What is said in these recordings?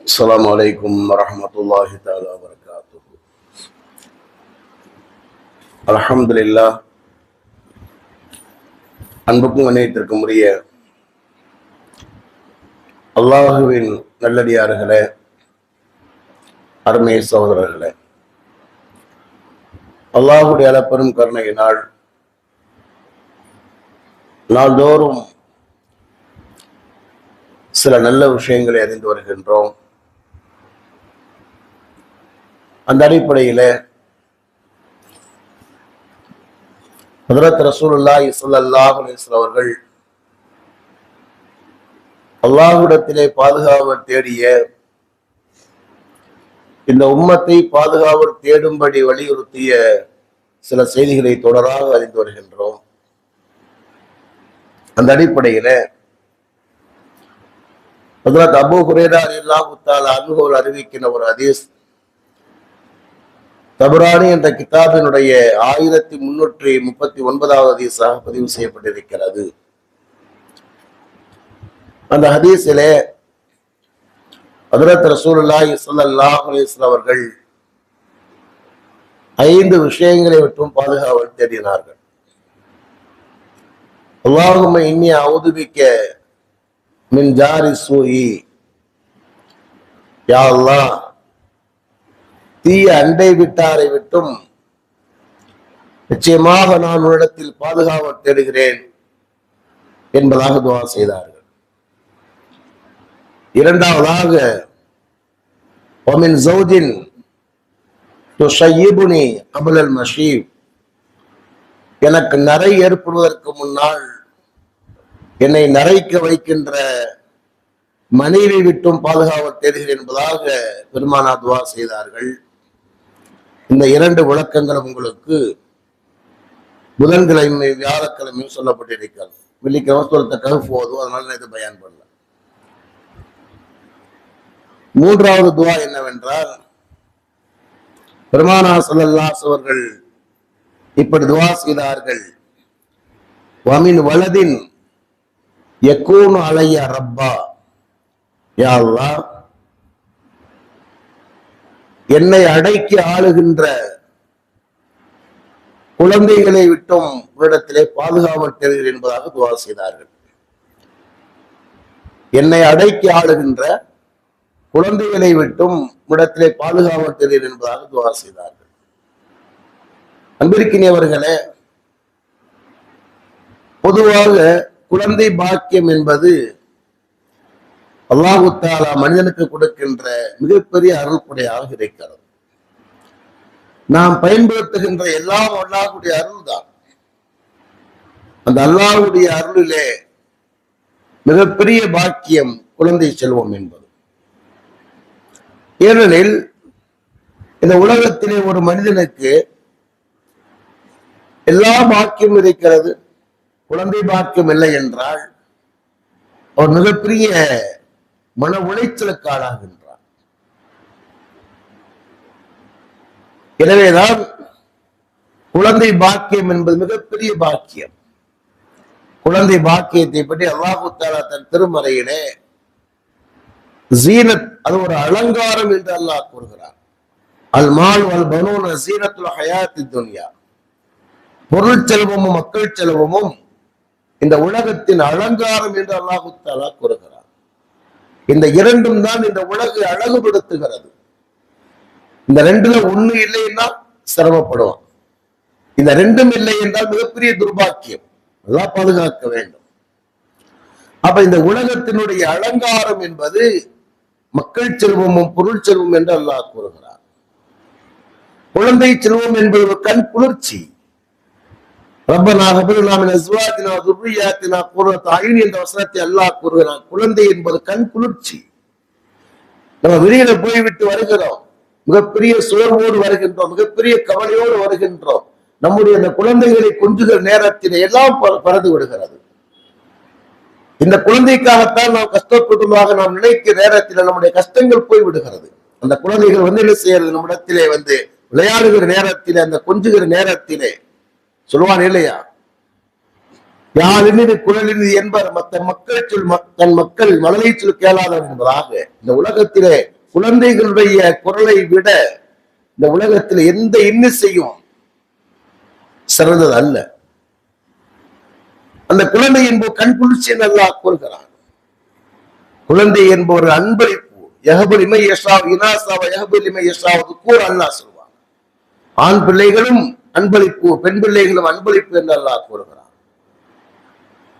السلام عليكم ورحمة الله تعالى وبركاته الحمد لله அன்புக்கும் கண்ணியத்திற்கும் உரிய அல்லாஹுவின் நல்லடியார்களே அருமை சகோதரர்களே அல்லாஹுடைய அளப்பெரும் கருணையினால் நாள்தோறும் சில நல்ல விஷயங்களை அறிந்து வருகின்றோம் அந்த அடிப்படையில ஹதரத் ரசூலுல்லாஹி ஸல்லல்லாஹு அவர்கள் அல்லாஹுடத்திலே பாதுகாவல் தேடிய இந்த உம்மத்தை பாதுகாவல் தேடும்படி வலியுறுத்திய சில செய்திகளை தொடராக அறிந்து வருகின்றோம். அந்த அடிப்படையில ஹதரத் அபூ ஹுரேரா ரலியல்லாஹு தஆலா அன்ஹு ஒரு ஹதீஸ் தபுராணி என்ற கிதாபினுடைய ஆயிரத்தி முன்னூற்றி முப்பத்தி ஒன்பதாவது ஹதீஸாக பதிவு செய்யப்பட்டிருக்கிறது. அந்த ஹதீஸிலே ஹதரத் ரசூலுல்லாஹி ஸல்லல்லாஹு அவர்கள் ஐந்து விஷயங்களை விட்டும் பாதுகாவல் தேடினார்கள். அல்லாஹும்ம இன்னி அவுதுபிக்க மின் ஜாரி சூயி யா அல்லாஹ் தீய அண்டை விட்டாரை விட்டும் நிச்சயமாக நான் உன்னிடத்தில் பாதுகாவல் தேடுகிறேன் என்பதாக துவா செய்தார்கள். இரண்டாவதாக ஒமின் துஷையிபுனி மஷீப். எனக்கு நரை ஏற்படுவதற்கு முன்னால் என்னை நரைக்க வைக்கின்ற மனைவி விட்டும் பாதுகாவல் தேடுகிறேன் என்பதாக பெருமானா துவா செய்தார்கள். இந்த இரண்டு விளக்கங்களும் உங்களுக்கு புதன்கிழமை வியாழக்கிழமையும் சொல்லப்பட்டிருக்கிறது. வெள்ளிக்கிழமை சொல்ல கருப்பு போதும் அதனால நான் இதை பயன் பண்ணல. மூன்றாவது துவா என்னவென்றால் பெருமானா சொல்லல்லாஸ் அவர்கள் இப்படி துவா செய்தார்கள். வமின் வலதின் எக்கூன் அலைய ரப்பா. யா என்னை அடக்கி ஆளுகின்ற குழந்தைகளை விட்டும் உன்னிடத்திலே பாதுகாவல் தேடுகிறேன் என்பதாக துவா செய்தார்கள். என்னை அடக்கி ஆளுகின்ற குழந்தைகளை விட்டும் இடத்திலே பாதுகாவல் தேடுகிறேன் என்பதாக துவா செய்தார்கள். அன்பிருக்கினியவர்களே பொதுவாக குழந்தை பாக்கியம் என்பது அல்லாஹு தாலா மனிதனுக்கு கொடுக்கின்ற மிகப்பெரிய அருள்குடையாக இருக்கிறது. நாம் பயன்படுத்துகின்ற எல்லாம் அல்லாஹுடைய அருள் தான். அந்த அல்லாஹுடைய அருளிலே மிகப்பெரிய பாக்கியம் குழந்தை செல்வம் என்பது. ஏனெனில் இந்த உலகத்திலே ஒரு மனிதனுக்கு எல்லா பாக்கியம் இருக்கிறது. குழந்தை பாக்கியம் இல்லை என்றால் அவர் மிகப்பெரிய மன உளைச்சலுக்கு ஆளாகின்றார் எனவேதான் குழந்தை பாக்கியம் என்பது மிகப்பெரிய பாக்கியம். குழந்தை பாக்கியத்தை பற்றி அல்லாஹு தாலா தன் திருமறையிலே ஜீனத் அது ஒரு அலங்காரம் என்று அல்லாஹ் கூறுகிறார் அல் மால் அல் பனூன ஜீனத்துல் ஹயாத்தி துன்யா. பொருள் செல்வமும் மக்கள் செல்வமும் இந்த உலகத்தின் அலங்காரம் என்று அல்லாஹு தாலா கூறுகிறார் இந்த இரண்டும் தான் இந்த உலகை அழகுபடுத்துகிறது. இந்த ரெண்டுல ஒண்ணு இல்லைன்னா சிரமப்படுவான் இந்த ரெண்டும் இல்லை என்றால் மிகப்பெரிய துர்பாக்கியம். நல்லா பாதுகாக்க வேண்டும். அப்ப இந்த உலகத்தினுடைய அலங்காரம் என்பது மக்கள் செல்வமும் பொருள் செல்வம் என்று அல்லாஹ் கூறுகிறார் குழந்தை செல்வம் என்பது ஒரு கண் குளிர்ச்சி. ரப்பனா ஹபுனா மின் அஸ்வாஜினா துர்ரியாத்தினா குர்ரத் அயுன் என்ற வசனத்தை அல்லாஹ் கூறுகிறான் குழந்தை என்பது கண் குளிர்ச்சி. நம்ம வெளியில போய்விட்டு வருகிறோம். மிகப்பெரிய சோர்வோடு வருகின்றோம். மிகப்பெரிய கவலையோடு வருகின்றோம். நம்முடைய அந்த குழந்தைகளை கொஞ்சுகிற நேரத்தில் எல்லாம் பற- பறந்து விடுகிறது. இந்த குழந்தைக்காகத்தான் நாம் கஷ்டப்படுவதாக நாம் நினைக்கிற நேரத்தில் நம்முடைய கஷ்டங்கள் போய் விடுகிறது. அந்த குழந்தைகள் வந்து என்ன செய்யறது நம்மிடத்திலே வந்து விளையாடுகிற நேரத்திலே அந்த கொஞ்சுகிற நேரத்திலே சொல்லுவான் இல்லையா? யாழினது குழலினது என்பர் மற்ற மக்கள் சொல் தன் மக்கள் மழலை சொல் கேளாதவர் என்பதாக இந்த உலகத்திலே குழந்தைகளுடைய குரலை விட இந்த உலகத்தில் எந்த இன்னிசையும் சிறந்தது அல்ல. அந்த குழந்தை என்பவர் கண் குளிர்ச்சி நல்லா கூறுகிறான் குழந்தை என்பவர் அன்பளிப்பு. யகபலிமை யஷா இனாசாவ யகபலிமை யஷாவது கூற அல்லாஹ் சொல்வான். ஆண் பிள்ளைகளும் அன்பளிப்பு பெண் பிள்ளைகளும் அன்பளிப்பு என்று அல்லாஹ் கூறுகிறான்.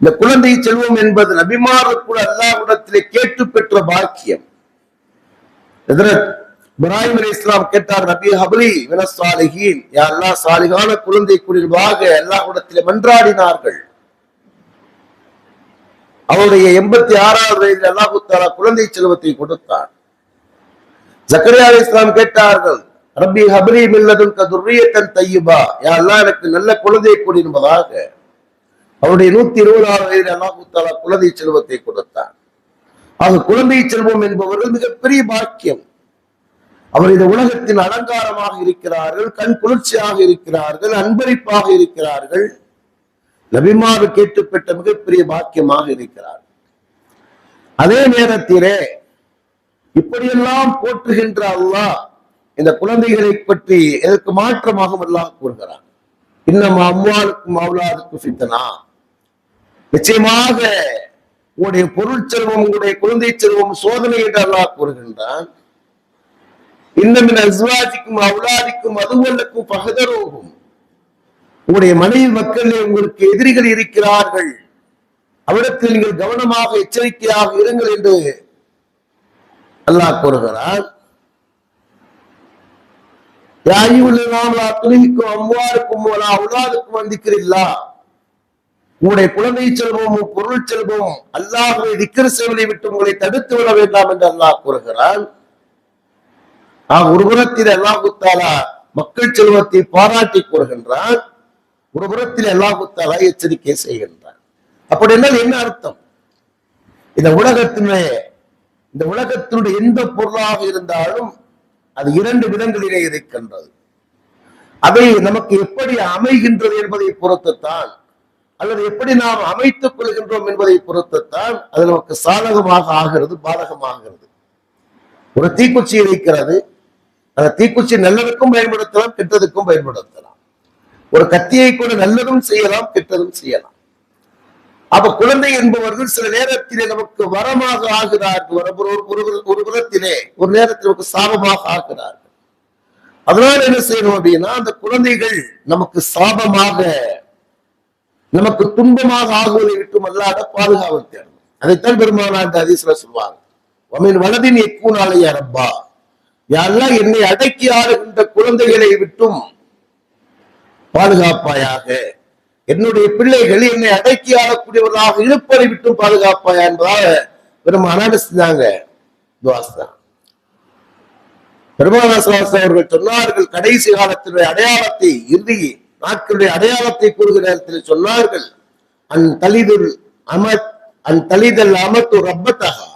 இந்த குழந்தை செல்வம் என்பது நபிமாறு கூட அல்லாஹ்விடத்திலே கேட்டு பெற்ற பாக்கியம். இப்ராஹிம் அலி இஸ்லாம் கேட்டார் நபி ஹபலி வினசாலிகின் யா அல்லாஹ் சாலிகான குழந்தை குறிப்பாக அல்லாஹ்விடத்திலே மன்றாடினார்கள். அவருடைய எண்பத்தி ஆறாவது வயதில் அல்லாஹு தாலா குழந்தை செல்வத்தை கொடுத்தார் ஜக்கரியா அலி இஸ்லாம் கேட்டார்கள் ரப்பி ஹபரி மில்லதும் கதுர்ரியத்தன் தையுபா யா அல்லாஹ் எனக்கு நல்ல குழந்தையை கொடு என்பதாக அவருடைய நூத்தி இருபதாவது வயதில் அல்லாஹு தாலா குழந்தை செல்வத்தை கொடுத்தார் ஆக குழந்தை செல்வம் என்பவர்கள் மிகப்பெரிய பாக்கியம். அவர் இந்த உலகத்தின் அலங்காரமாக இருக்கிறார்கள் கண் குளிர்ச்சியாக இருக்கிறார்கள் அன்பளிப்பாக இருக்கிறார்கள். நபிமாறு கேட்டு பெற்ற மிகப்பெரிய பாக்கியமாக இருக்கிறார். அதே நேரத்திலே இப்படியெல்லாம் போற்றுகின்ற அல்லாஹ் இந்த குழந்தைகளை பற்றி எதற்கு மாற்றமாக அல்லாஹ் கூறுகிறார்? இன்னும் அம்மாளுக்கும் அவளாருக்கும் ஃபித்தனா? நிச்சயமாக உங்களுடைய பொருள் செல்வம் உங்களுடைய குழந்தை செல்வம் சோதனை என்று அல்லாஹ் கூறுகின்றான். இன்னும் அஸ்வாதிக்கும் அவுலாதிக்கும் அதுவல்லுக்கும் பகதரோகும் உங்களுடைய மனைவி மக்களே உங்களுக்கு எதிரிகள் இருக்கிறார்கள். அவருக்கு நீங்கள் கவனமாக எச்சரிக்கையாக இருங்கள் என்று அல்லாஹ் கூறுகிறார் துணிக்கும் அம்மாருக்கும் அவுலாதுக்கும் வந்திக்கிறீர்களா உங்களுடைய குழந்தை செல்வமும் பொருள் செல்வமும் அல்லாஹுவை திக்கர் சேவலை விட்டு உங்களை தடுத்து விட வேண்டாம் என்று அல்லாஹ் கூறுகிறான் ஆக ஒரு புறத்தில் அல்லாஹு மக்கள் செல்வத்தை பாராட்டி கூறுகின்றான் ஒரு புறத்தில் அல்லாஹு எச்சரிக்கை செய்கின்றான் அப்படி என்றால் என்ன அர்த்தம் இந்த உலகத்திலே இந்த உலகத்தினுடைய எந்த பொருளாக இருந்தாலும் அது இரண்டு விதங்களிலே இருக்கின்றது. அதை நமக்கு எப்படி அமைகின்றது என்பதை பொறுத்துத்தான் அல்லது எப்படி நாம் அமைத்துக் கொள்கின்றோம் என்பதை பொறுத்துத்தான் அது நமக்கு சாதகமாக ஆகிறது பாதகமாகிறது. ஒரு தீக்குச்சி இருக்கிறது. அந்த தீக்குச்சி நல்லதுக்கும் பயன்படுத்தலாம் கெட்டதுக்கும் பயன்படுத்தலாம். ஒரு கத்தியை கூட நல்லதும் செய்யலாம் கெட்டதும் செய்யலாம். அப்ப குழந்தை என்பவர்கள் சில நேரத்திலே நமக்கு வரமாக ஆகிறார்கள். ஒரு ஒரு- ஒரு- ஒரு புறத்திலே ஒரு நேரத்தில் நமக்கு சாபமாக ஆகிறார்கள். அதனால என்ன செய்யணும் அப்படின்னா அந்த குழந்தைகள் நமக்கு சாபமாக நமக்கு துன்பமாக ஆகுவதை விட்டும் அல்லாத பாதுகாவல் தேடணும். அதைத்தான் பெருமானா அந்த அதிசல சொல்வாங்க உமின் வலதின் எக்கூனாலையா ரப்பா. யாரெல்லாம் என்னை அடக்கி ஆளுகின்ற குழந்தைகளை விட்டும் பாதுகாப்பாயாக என்னுடைய பிள்ளைகள் என்னை அடக்கி ஆளக்கூடியவர்களாக இருப்பதை விட்டும் பாதுகாப்பாயா என்பதாக பெருமானாடு செஞ்சாங்க துவாஸ்தான் பெருமானாசாஸ் அவர்கள் சொன்னார்கள் கடைசி காலத்தினுடைய அடையாளத்தை இறுதி நாட்களுடைய அடையாளத்தை கூறுகிற நேரத்தில் சொன்னார்கள் அன் தலிதுல் அமத் அன் தலிதல் அமத்து ரப்பத்தகா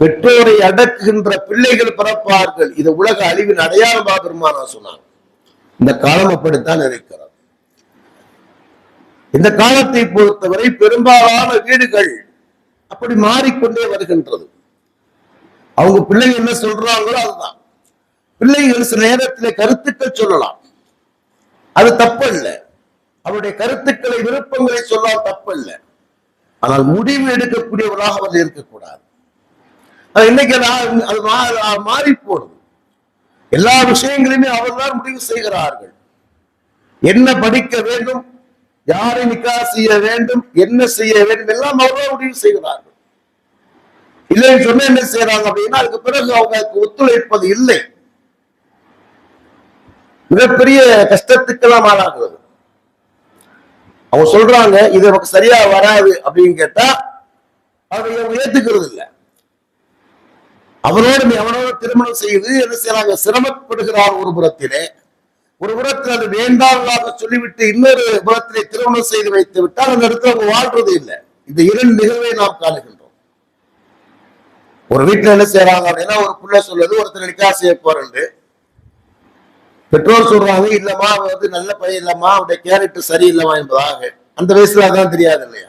பெற்றோரை அடக்குகின்ற பிள்ளைகள் பிறப்பார்கள். இது உலக அழிவின் அடையாளமாக பெருமானா சொன்னாங்க இந்த காலம் அப்படித்தான் இருக்கிறது. இந்த காலத்தை பொறுத்தவரை பெரும்பாலான வீடுகள் அப்படி மாறிக்கொண்டே வருகின்றது. அவங்க பிள்ளைங்க என்ன சொல்றாங்களோ அதுதான். பிள்ளைகள் சில நேரத்தில் கருத்துக்கள் சொல்லலாம். அது தப்பல்ல. அவருடைய கருத்துக்களை விருப்பங்களை சொல்லலாம் தப்பல்ல. ஆனால் முடிவு எடுக்கக்கூடியவராக அவர் இருக்கக்கூடாது. அது இன்னைக்கு நான் அது மா- மாறி போடுது எல்லா விஷயங்களையுமே அவர்தான் முடிவு செய்கிறார்கள். என்ன படிக்க வேண்டும் யாரை நிக்கா செய்ய வேண்டும் என்ன செய்ய வேண்டும் எல்லாம் அவர்தான் முடிவு செய்கிறார்கள். இல்லைன்னு சொன்னா என்ன செய்யறாங்க அப்படின்னா அதுக்கு பிறகு அவங்களுக்கு ஒத்துழைப்பது இல்லை. மிகப்பெரிய கஷ்டத்துக்கெல்லாம் ஆளாகிறது. அவங்க சொல்றாங்க இது நமக்கு சரியா வராது அப்படின்னு கேட்டா அதை அவங்க ஏத்துக்கிறது இல்லை. அவனோடு நீ திருமணம் செய்து என்ன செய்யறாங்க சிரமப்படுகிறார் ஒரு புறத்திலே. ஒரு புறத்தில் அது வேண்டாம் சொல்லிவிட்டு இன்னொரு புறத்திலே திருமணம் செய்து வைத்து விட்டால் அந்த இடத்துல அவங்க வாழ்றது இல்லை. இந்த இரண்டு நிகழ்வை நாம் காணுகின்றோம். ஒரு வீட்டுல என்ன செய்யறாங்க அப்படின்னா ஒரு புள்ள சொல்லுது ஒருத்தர் நிக்கா செய்ய போறேன் பெற்றோர் சொல்றாங்க இல்லம்மா அவன் வந்து நல்ல பையன் இல்லம்மா அவருடைய கேரக்டர் சரியில்லைமா என்பதாக. அந்த வயசுல அதான் தெரியாது இல்லையா?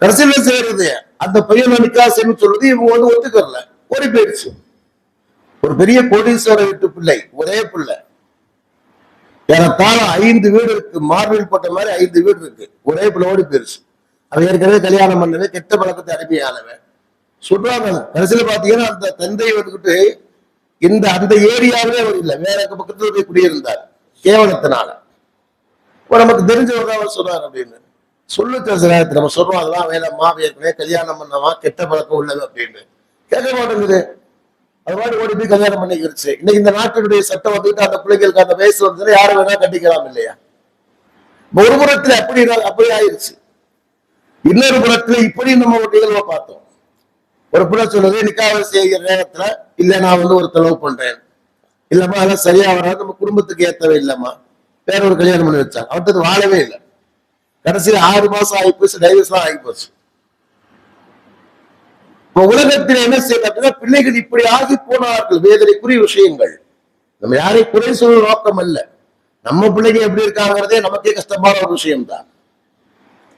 கடைசியில் செய்யறது அந்த பையன் நிக்கா செய்யணும் சொல்றது இவங்க வந்து ஒத்துக்கறல. ஓடி போயிடுச்சு. ஒரு பெரிய கோடீஸ்வர வீட்டு பிள்ளை ஒரே பிள்ளை. ஏறத்தாழ ஐந்து வீடு இருக்கு. மார்பிள் போட்ட மாதிரி ஐந்து வீடு இருக்கு. ஒரே பிள்ளை ஓடி போயிருச்சு. அவன் ஏற்கனவே கல்யாணம் பண்ணவே கெட்ட பழக்கத்தை அனுப்பியானவன் சொல்றாங்க கடைசியில் பாத்தீங்கன்னா அந்த தந்தை வந்துகிட்டு இந்த அந்த ஏரியாவிலே அவர் இல்லை. வேற பக்கத்துல போய் குடியிருந்தார் கேவலத்தினால. இப்போ நமக்கு தெரிஞ்சவர் அவர் சொல்றாரு அப்படின்னு. சொல்லு நேரத்தில் நம்ம சொல்றோம் அதெல்லாம் வேலைம்மா ஏற்கனவே கல்யாணம் பண்ணவா கெட்ட பழக்கம் உள்ளது அப்படின்னு. கேட்க மாட்டேங்குது. அது மாதிரி ஓடி போய் கல்யாணம் பண்ணிக்கிருச்சு. இன்னைக்கு இந்த நாட்டினுடைய சட்டம் வந்துட்டு அந்த பிள்ளைங்களுக்கு அந்த வயசு வந்து யாரும் வேணா கட்டிக்கலாம் இல்லையா? ஒரு புறத்துல அப்படி அப்படி ஆயிருச்சு. இன்னொரு புறத்துல இப்படி நம்ம ஒரு நிகழ்வை பார்த்தோம். ஒரு பிள்ளை சொல்லுது நிக்காவை செய்கிற நேரத்துல இல்ல நான் வந்து ஒரு தளவு பண்றேன். இல்லம்மா அதெல்லாம் சரியா வராது நம்ம குடும்பத்துக்கு ஏத்தவே இல்லம்மா. வேற ஒரு கல்யாணம் பண்ணி வச்சாங்க. அவர்கிட்ட வாழவே இல்லை. கடைசியில் ஆறு மாசம் ஆகி போச்சு டைவர்ஸ் எல்லாம் ஆகி போச்சு. உலகத்தில் என்ன செய்யணும் பிள்ளைகள் இப்படி ஆகி போனார்கள். வேதனைக்குரிய விஷயங்கள். நம்ம யாரையும் குறை சொல்ல நோக்கம் அல்ல. நம்ம பிள்ளைங்க எப்படி இருக்காங்கிறதே நமக்கே கஷ்டமான ஒரு விஷயம்தான்.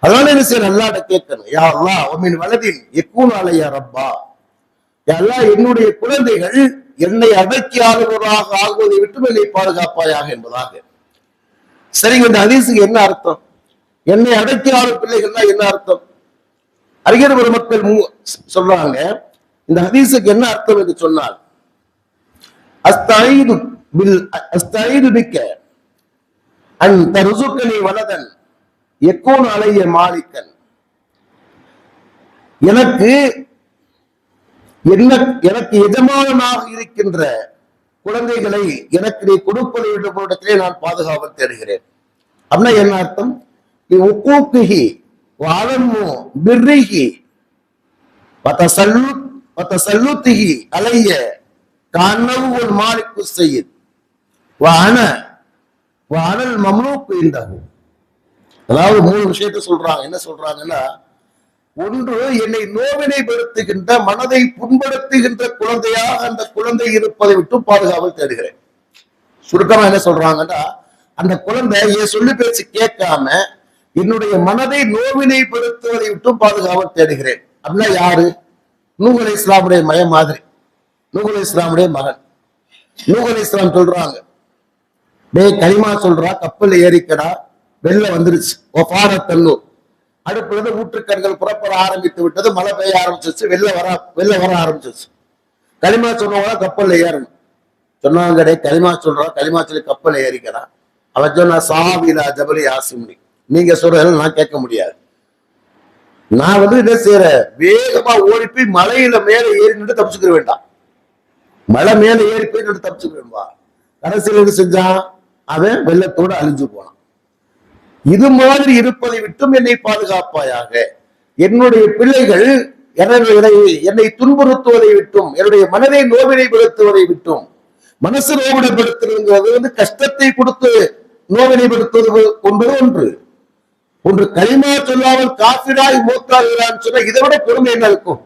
அதனால என்ன செய்ய நல்லா கேட்கணும். யா அல்லா உமின் வலதில் எக்கூன் ரப்பா. யா என்னுடைய குழந்தைகள் என்னை அடக்கி ஆளுவதாக ஆகுவதை விட்டு என்னை பாதுகாப்பாயாக என்பதாக. சரிங்க இந்த அதிசுக்கு என்ன அர்த்தம்? என்னை அடக்கி ஆளும் பிள்ளைகள்னா என்ன அர்த்தம்? அறிஞர் ஒரு மக்கள் சொல்றாங்க. இந்த ஹதீஸுக்கு என்ன அர்த்தம் என்று சொன்னால் அஸ்தாயிது பில் அஸ்தாயிது மிக்க அன் தருசுக்கனை வலதன் எக்கோன் அலைய மாலிக்கன். எனக்கு என்ன எனக்கு எஜமானனாக இருக்கின்ற குழந்தைகளை எனக்கு நீ கொடுப்பதை இடத்திலே நான் பாதுகாப்பு தேடுகிறேன். அப்படின்னா என்ன அர்த்தம்? உக்கூக்குஹி உக்கூக்குகி பிர்ரிஹி வத்தசல்லு வத்தசல்லுத்திஹி அலைய கனவு ஒரு மாலிக்கு செய்யுது வான வானல் மம்னூக்கு இந்தகு அதாவது மூணு விஷயத்த சொல்றாங்க. என்ன சொல்றாங்கன்னா ஒன்று என்னை நோவினை படுத்துகின்ற மனதை புண்படுத்துகின்ற குழந்தையாக அந்த குழந்தை இருப்பதை விட்டு பாதுகாவல் தேடுகிறேன். சுருக்கமா என்ன சொல்றாங்கன்னா அந்த குழந்தை என் சொல்லி பேச்சு கேட்காம என்னுடைய மனதை நோவினை பெருத்துவதை விட்டும் பாதுகாவல் தேடுகிறேன். அப்படின்னா யாரு? நூகல் இஸ்லாமுடைய மய மாதிரி. நூகல் இஸ்லாமுடைய மகன். நூகல் இஸ்லாம் சொல்றாங்க டே களிமா சொல்றா கப்பல் ஏறிக்கடா வெளில வந்துருச்சு. ஒஃபார தன்னூர் அடுப்புலேருந்து ஊற்றுக்கண்கள் புறப்பட ஆரம்பித்து விட்டது. மழை பெய்ய ஆரம்பிச்சிருச்சு. வெளில வர வெளில வர ஆரம்பிச்சிருச்சு. களிமா சொன்னவங்க கப்பல்ல ஏறணும். சொன்னாங்க டே களிமா சொல்றா களிமா சொல்லி கப்பல் ஏறிக்கடா. அவன் சொன்னா சாவிலா ஜபலி ஆசிம்னி. நீங்க சொல்றதெல்லாம் நான் கேட்க முடியாது. நான் வந்து என்ன செய்யறேன் வேகமா ஓடி போய் மலையில மேல ஏறி நின்று தப்பிச்சுக்க வேண்டாம். மலை மேல ஏறி போய் நின்று தப்பிச்சுக்க கடைசியில் என்ன செஞ்சான்? அவன் வெள்ளத்தோடு அழிஞ்சு போனான். இது மாதிரி இருப்பதை விட்டும் என்னை பாதுகாப்பாயாக. என்னுடைய பிள்ளைகள் என்னை துன்புறுத்துவதை விட்டும் என்னுடைய மனதை நோவினைப்படுத்துவதை விட்டும் மனசு நோவினைப்படுத்துறது வந்து கஷ்டத்தை கொடுத்து நோவினைப்படுத்துவது ஒன்று ஒன்று. ஒன்று களிமா சொல்லாமல் காஃபிராய் மூத்தாகிறான்னு சொன்னா இதை விட பொறுமை என்ன இருக்கும்?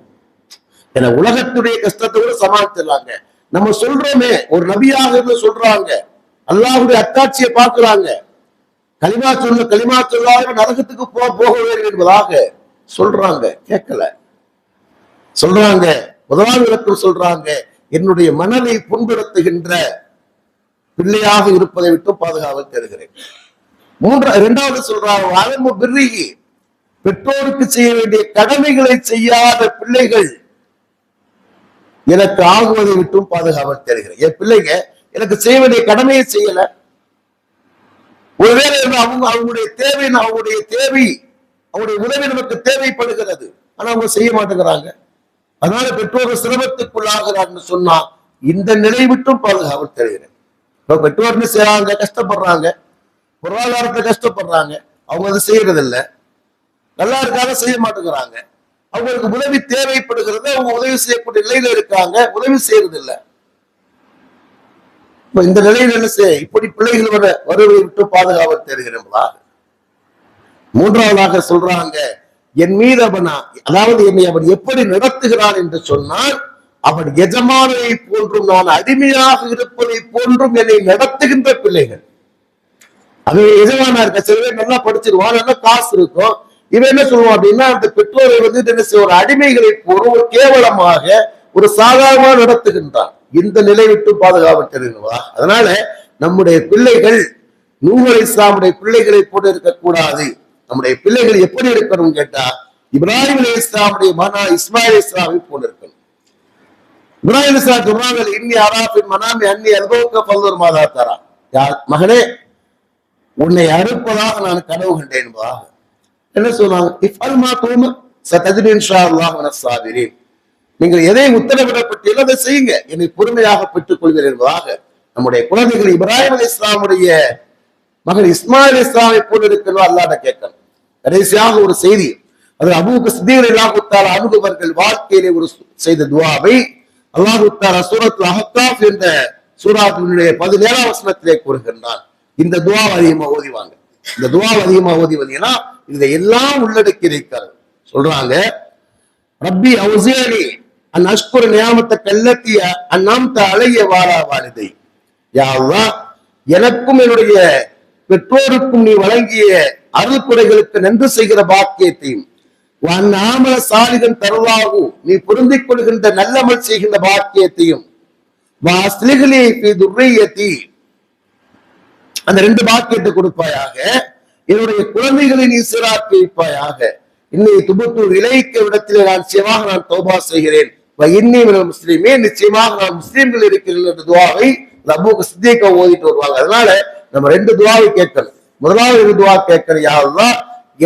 என உலகத்துடைய கஷ்டத்தை கூட சமாளிச்சிடலாங்க நம்ம சொல்றோமே ஒரு நபியாக இருந்து சொல்றாங்க. அல்லாஹுடைய அத்தாட்சியை பார்க்கிறாங்க. களிமா சொல்ல களிமா சொல்லாத நரகத்துக்கு போ போக வேண்டும் என்பதாக சொல்றாங்க. கேட்கல. சொல்றாங்க. முதலாவது விளக்கம் சொல்றாங்க என்னுடைய மனதை புண்படுத்துகின்ற பிள்ளையாக இருப்பதை விட்டு பாதுகாவல் தருகிறேன் மூன்றா இரண்டாவது சொல்றாங்க பிரிகி பெற்றோருக்கு செய்ய வேண்டிய கடமைகளை செய்யாத பிள்ளைகள் எனக்கு ஆகுவதை விட்டும் பாதுகாவல் தருகிறேன் என் பிள்ளைங்க எனக்கு செய்ய வேண்டிய கடமையை செய்யல. ஒருவேளை அவங்க அவங்களுடைய தேவை அவங்களுடைய தேவை அவங்களுடைய உதவி நமக்கு தேவைப்படுகிறது. ஆனா அவங்க செய்ய மாட்டேங்கிறாங்க. அதனால பெற்றோர்கள் சிரமத்துக்குள்ளாகிறார்னு சொன்னா இந்த நிலை விட்டும் பாதுகாவல் தருகிறேன் இப்ப பெற்றோர்னு செய்யறாங்க கஷ்டப்படுறாங்க. பொருளாதாரத்தை கஷ்டப்படுறாங்க. அவங்க அதை செய்யறதில்ல. நல்லா இருக்காங்க செய்ய மாட்டேங்கிறாங்க. அவங்களுக்கு உதவி தேவைப்படுகிறது அவங்க உதவி செய்யக்கூடிய நிலையில இருக்காங்க. உதவி செய்யறதில்லை. இப்ப இந்த நிலையில் என்ன செய்ய இப்படி பிள்ளைகள் வர வருவதை விட்டு பாதுகாவல் தேடுகிறோம்களா மூன்றாவதாக சொல்றாங்க என் மீது அவனா அதாவது என்னை அவன் எப்படி நடத்துகிறான் என்று சொன்னால் அவன் எஜமானனை போன்றும் நான் அடிமையாக இருப்பதை போன்றும் என்னை நடத்துகின்ற பிள்ளைகள். அது எஜமானா இருக்க சில பேர் நல்லா படிச்சிருவான் நல்லா காசு இருக்கும். இவன் என்ன சொல்லுவான் அப்படின்னா அந்த பெற்றோரை வந்து என்ன செய்ய ஒரு அடிமைகளை போல ஒரு கேவலமாக ஒரு சாதாரணமாக நடத்துகின்றான். இந்த நிலை விட்டு பாதுகாவற்றா அதனால நம்முடைய பிள்ளைகள் நூகல் இஸ்லாமுடைய பிள்ளைகளை போட்டு இருக்கக்கூடாது. நம்முடைய பிள்ளைகள் எப்படி இருக்கணும் கேட்டா இப்ராஹிம் அலி இஸ்லாமுடைய மனா இஸ்மாயில் இஸ்லாமை போல இருக்கணும். இப்ராஹிம் இஸ்லாம் சொல்றாங்க இன்னி அராபின் மனாமி அன்னி அல்போக்க பல்வர் மாதா தரா. யார்? மகனே உன்னை அறுப்பதாக நான் கனவு கண்டேன் வா என்ன சொன்னாங்க இஃப் அல் தூம அல்லாஹ் நீங்கள் எதை உத்தரவிடப்பட்டீர்களோ அதை செய்யுங்க. என்னை பொறுமையாக பெற்றுக் கொள்வீர் என்பதாக நம்முடைய குழந்தைகள் இப்ராஹிம் அலி இஸ்லாமுடைய மகன் இஸ்மாயில் இஸ்லாமை போல் இருக்கணும் அல்லாட கேட்கணும். கடைசியாக ஒரு செய்தி. அது அபுக்கு சித்தீர் இல்லாஹுத்தால் அனுபவர்கள் வாழ்க்கையிலே ஒரு செய்த துவாவை அல்லாஹுத்தால சூரத் அஹத்தாப் என்ற சூராத்தினுடைய பதினேழாம் வசனத்திலே கூறுகின்றான். இந்த துவாவை அதிகமா ஓதிவாங்க. இந்த துவா அதிகமா ஓதி வந்தீங்கன்னா இதை எல்லாம் உள்ளடக்கி இருக்கிறது சொல்றாங்க ரப்பி அவுசேனி அன் அஷ்குர நியாமத்தை கல்லத்திய அந்நாமத்த அழகிய வாரா வாலிதை. யாவா எனக்கும் என்னுடைய பெற்றோருக்கும் நீ வழங்கிய அருள் குறைகளுக்கு நன்றி செய்கிற பாக்கியத்தையும் உன் ஆமல சாலிகன் தருவாகு நீ பொருந்திக் கொள்கின்ற நல்லமல் செய்கின்ற பாக்கியத்தையும் வா ஸ்திரிகளே துர்ரையத்தி அந்த ரெண்டு பாக்கியத்தை கொடுப்பாயாக. என்னுடைய குழந்தைகளை நீ சீராக்கி வைப்பாயாக இன்னை துபுத்தூர் இலைக்க விடத்திலே நான் நிச்சயமாக நான் தோபா செய்கிறேன். இன்னி முஸ்லீமே நிச்சயமாக நான் முஸ்லீம்கள் இருக்கிறேன் என்ற துவாவை இந்த அபூக்கு சித்திக ஓதிட்டு வருவாங்க. அதனால நம்ம ரெண்டு துவாவை கேட்கணும். முதலாவது துவா கேட்கணும் யாருதான்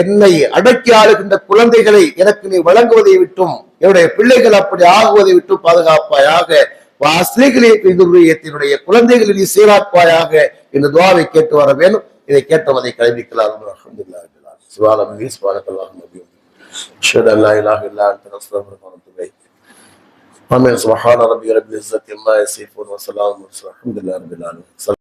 என்னை அடக்கி ஆளுகின்ற குழந்தைகளை எனக்கு நீ வழங்குவதை விட்டும் என்னுடைய பிள்ளைகள் அப்படி ஆகுவதை விட்டும் பாதுகாப்பாயாக. வாஸ்லிகளினுடைய குழந்தைகளை நீ சீராக்குவாயாக இந்த துவாவை கேட்டு வர வேணும் இதை கேட்டவதை கல்விக்கலாம் சுவாலம் சுவாலக்கல்லாம் أشهد أن لا إله إلا أنت نستغفرك ونتوب إليك آمين سبحان ربي رب العزة عما يصفون وسلام الحمد لله رب العالمين